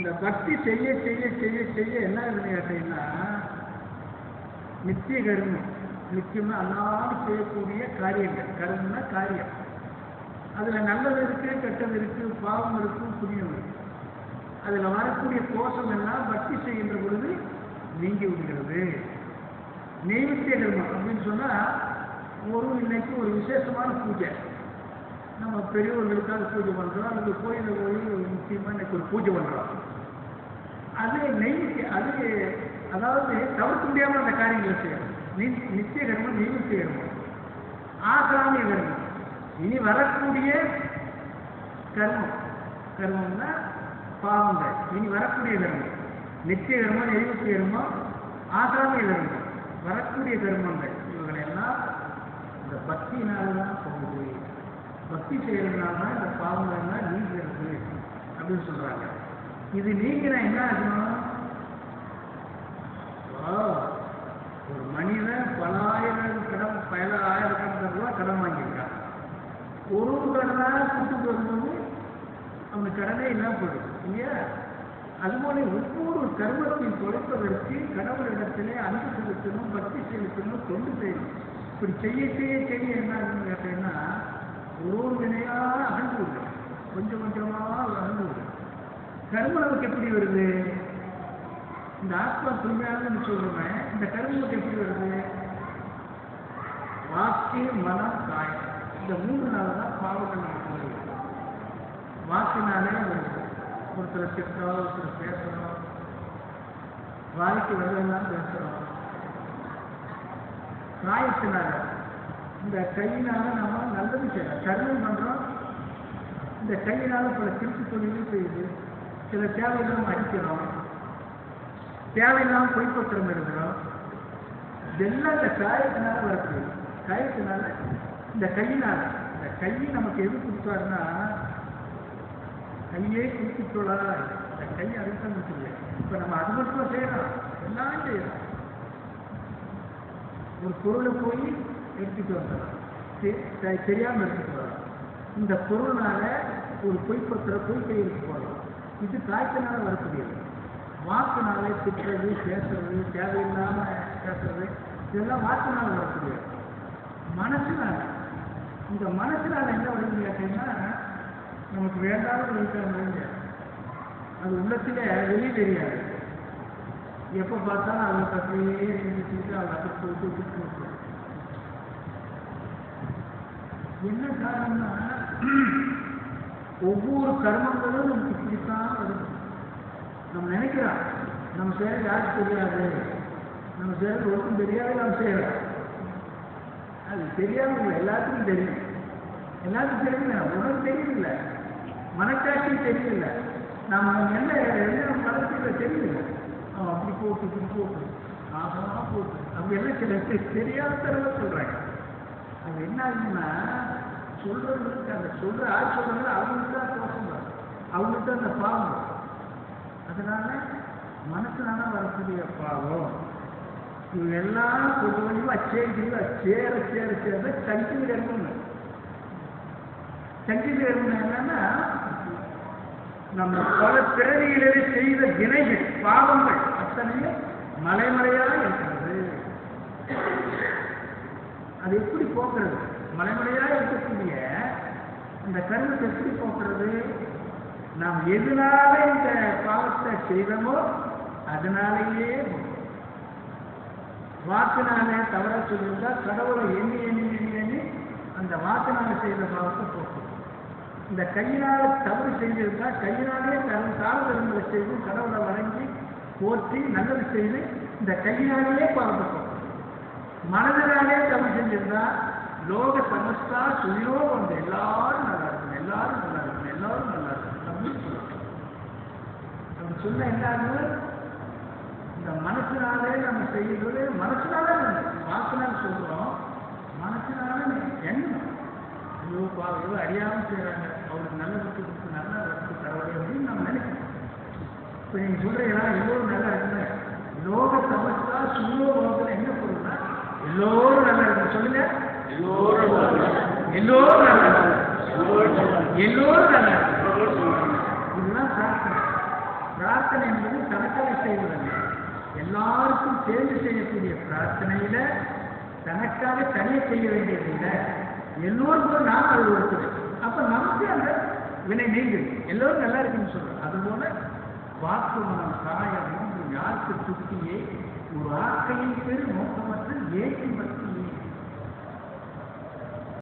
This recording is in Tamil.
இந்த பக்தி செய்ய செய்ய செய்ய செய்ய என்ன ஆகுதுன்னு கேட்டீங்கன்னா நித்திய கர்மம். நித்தியமா அல்லாமல் செய்யக்கூடிய காரியங்கள். கர்மம்னா காரியம். அதுல நல்லது இருக்கு கெட்டது இருக்கு பாவம் இருக்கு புண்ணியம் இருக்கு. அதுல வரக்கூடிய கோஷம் எல்லாம் பக்தி செய்கின்ற பொழுது நீங்கி விடுகிறது. நெய்வேத்திய கர்மம் அப்படின்னு சொன்னா ஒரு இன்னைக்கு ஒரு விசேஷமான பூஜை. நம்ம பெரியவர்களுக்காக பூஜை பண்ணுறோம் அல்லது கோயிலில் போய் முக்கியமாக இன்னைக்கு ஒரு பூஜை பண்ணுறோம் அது நெய்வேத்திய அது அதாவது தவிர்க்க முடியாமல் அந்த காரியங்களை செய்யணும். நி- நித்திய கர்மம் நெய்வேத்திய கர்மம். ஆசாமிய கர்மம். இனி வரக்கூடிய கர்மம். கர்மம்னா பாவங்கள். இனி வரக்கூடிய கர்மம். நித்திய கர்மம் நெய்வேத்திய கர்மம் ஆசாமிய கர்மம். வரக்கூடிய கர்மங்கள். இவங்களை எல்லாம் இந்த பக்தியினால தான் போகுது. பக்தி செய்யறதுனால இந்த பாவங்கள் எல்லாம் நீங்கிறது அப்படின்னு சொல்றாங்க. இது நீங்கினா என்ன ஆகணும் ஒரு மனிதன் பல ஆயிரம் கடன் பல ஆயிரக்கணக்கான ரூபாய் கடன் வாங்கியிருக்கான். ஒரு கடனாக கூட்டு வரும்போது அந்த கடனே இல்லாம போயிடும் இல்லையா? அதுபோல ஒவ்வொரு கர்மத்தையும் தொலைப்பதற்கு கடவுளிடத்திலே அன்பு செலுத்தணும் பக்தி செலுத்தணும் தொண்டு செய்யணும். இப்படி செய்ய செய்ய செய்ய என்ன ஆகுதுன்னு கேட்டீங்கன்னா ஒரு ஒரு வினையா அகன்று விடும் கொஞ்சம் கொஞ்சமா அகன்று விடும் கர்ம நமக்கு எப்படி வருது? இந்த ஆத்மா தூய்மையானதுன்னு சொல்லுவேன் இந்த கர்மத்துக்கு எப்படி வருது? வாக்கு மனம் காயம் இந்த மூணு நாள் தான் பாவங்கள் நமக்கு வருது. வாக்கினாலே வருது. ஒருத்தர் திட்டுறோம் ஒருத்தர் பேசுறோம். வாய்க்கு வரலாம் பேசுறோம். காயத்தினால இந்த கையினால நம்ம நல்லது செய்யலாம். கர்மம் பண்றோம். இந்த கையினால பல திருச்சி தொழிலும் செய்யுது. சில தேவைகளும் அடிக்கிறோம். தேவையில்லாம பொய்ப்பத்திரம் எழுதுறோம். இதெல்லாம் இந்த காயத்தினால வரக்கூடிய காயத்தினால இந்த கையினால இந்த கையை நமக்கு எது கொடுத்தாருன்னா கையே குறிப்பிட்டுள்ளா இந்த கை அழுத்தம் இல்லை இப்போ நம்ம அது மட்டும் செய்யறோம் எல்லாம் செய்யறோம் ஒரு பொருளை போய் எடுத்துட்டு வந்தார். தெரியாமல் எடுத்துட்டு இந்த பொருளால ஒரு பொய்ப்பத்திர பொய் கையெழுத்து போடலாம் இது காய்ச்சனால வரக்கூடியது. வாக்குனால திட்டுறது பேசுறது தேவையில்லாம பேசுறது இதெல்லாம் வாக்குனால வரக்கூடியது. மனசுனால. இந்த மனசுனால என்ன வருது கேட்டீங்கன்னா நமக்கு வேண்டாத இருக்கிற அது உள்ளத்திலே வெளியே தெரியாது. எப்போ பார்த்தாலும் அதை பற்றியே சிந்திச்சுட்டு அதை அப்படி விட்டு விட்டு விட்டு என்ன காரணம்னா ஒவ்வொரு கர்மங்களும் நமக்கு இப்படித்தான் வரும் நம்ம நினைக்கிறோம் நம்ம செய்யறது யாருக்கு தெரியாது. நம்ம செய்யறது ஒருக்கும் தெரியாது நம்ம செய்யறோம். அது தெரியாது இல்லை எல்லாத்துக்கும் தெரியும். எல்லாத்துக்கும் தெரியல உனக்கு தெரியல மனக்காட்சி தெரியல நம்ம என்ன என்ன படத்துல தெரியல அவன் அப்படி போட்டு இப்படி போட்டு ஆகமா போட்டு அப்படி எல்லாம் சில தெரியாத தடவை சொல்றாங்க. சொல்றவங்களுக்கு அந்த சொல்ற ஆள் சொல்றாங்க அவங்களுக்கு தான் தோஷம் வரும். அவங்களுக்கு தான் அந்த பாவம் வரும். அதனால மனசுனால வரக்கூடிய பாவம். இவங்க எல்லாம் கொஞ்சம் கொஞ்சமா சேர்ந்து சேர சேர சேர சங்கிலி கர்மம் சங்கிலி கர்மம் என்னன்னா நம்ம பல பிறவிகளிலே செய்த வினைகள் பாவங்கள் அத்தனையும் மலைமலையாக இருக்கிறது. அது எப்படி போக்குறது? மலைமலையாக இருக்கக்கூடிய அந்த கர்மத்தை எப்படி போக்குறது? நாம் எதனால இந்த பாவத்தை செய்தோமோ அதனாலேயே வாக்கினாலே தவற சொல்லியிருந்தால் கடவுளை எண்ணி எண்ணி எண்ணி எண்ணி அந்த வாக்கினால செய்த பாவத்தை போக்கும். இந்த கையினால் தவறு செஞ்சிருந்தா கையினாலே தன் கால செய்து கடவுளை வழங்கி போற்றி நல்லது செய்து இந்த கையினாலேயே பாவத்தை போக்கும். மனதினாலே தவறு செஞ்சிருந்தா லோக சமஸ்தா சுயோ வந்த எல்லாரும் நல்லா இருக்கணும் எல்லாரும் நல்லா இருக்கணும் எல்லாரும் நல்லா இருக்கணும். அப்படின்னு நம்ம சொன்ன என்ன இந்த மனசினாலே நம்ம செய்யறது மனசினாலே வாக்குனால் சொல்றோம். மனசினாலே எண்ணம் ஐயோ பா ஐயோ அறியாம செய்யறாங்க அவருக்கு நல்ல விட்டு கொடுத்து நல்ல வச்சு தரவே அப்படின்னு நம்ம நினைக்கிறோம் இப்போ நீங்க சொல்றீங்களா எல்லோரும் நல்லா இருக்குங்க லோக சமஸ்தா சுயோ என்ன பொருள்னா எல்லோரும் நல்லா இருக்கு சொல்லுங்க. எல்லோரும் எல்லோரும் எல்லோரும் இதுதான் பிரார்த்தனை. பிரார்த்தனை என்பது தனக்காக செய்வதல்ல. எல்லாருக்கும் சேர்ந்து செய்யக்கூடிய பிரார்த்தனையில தனக்காக தனியை செய்ய வேண்டியதில்லை எல்லோருக்கும் நாம் அது ஒரு அப்ப நமக்கு அந்த வினை நீங்குது எல்லோரும் நல்லா இருக்குன்னு சொல்றோம். அதுபோல வாக்கு மனம் காயம் மூன்று யாருக்கு சுத்தியே ஒரு ஆக்கையின் பேர் நோக்கமற்ற ஏற்றி பற்றி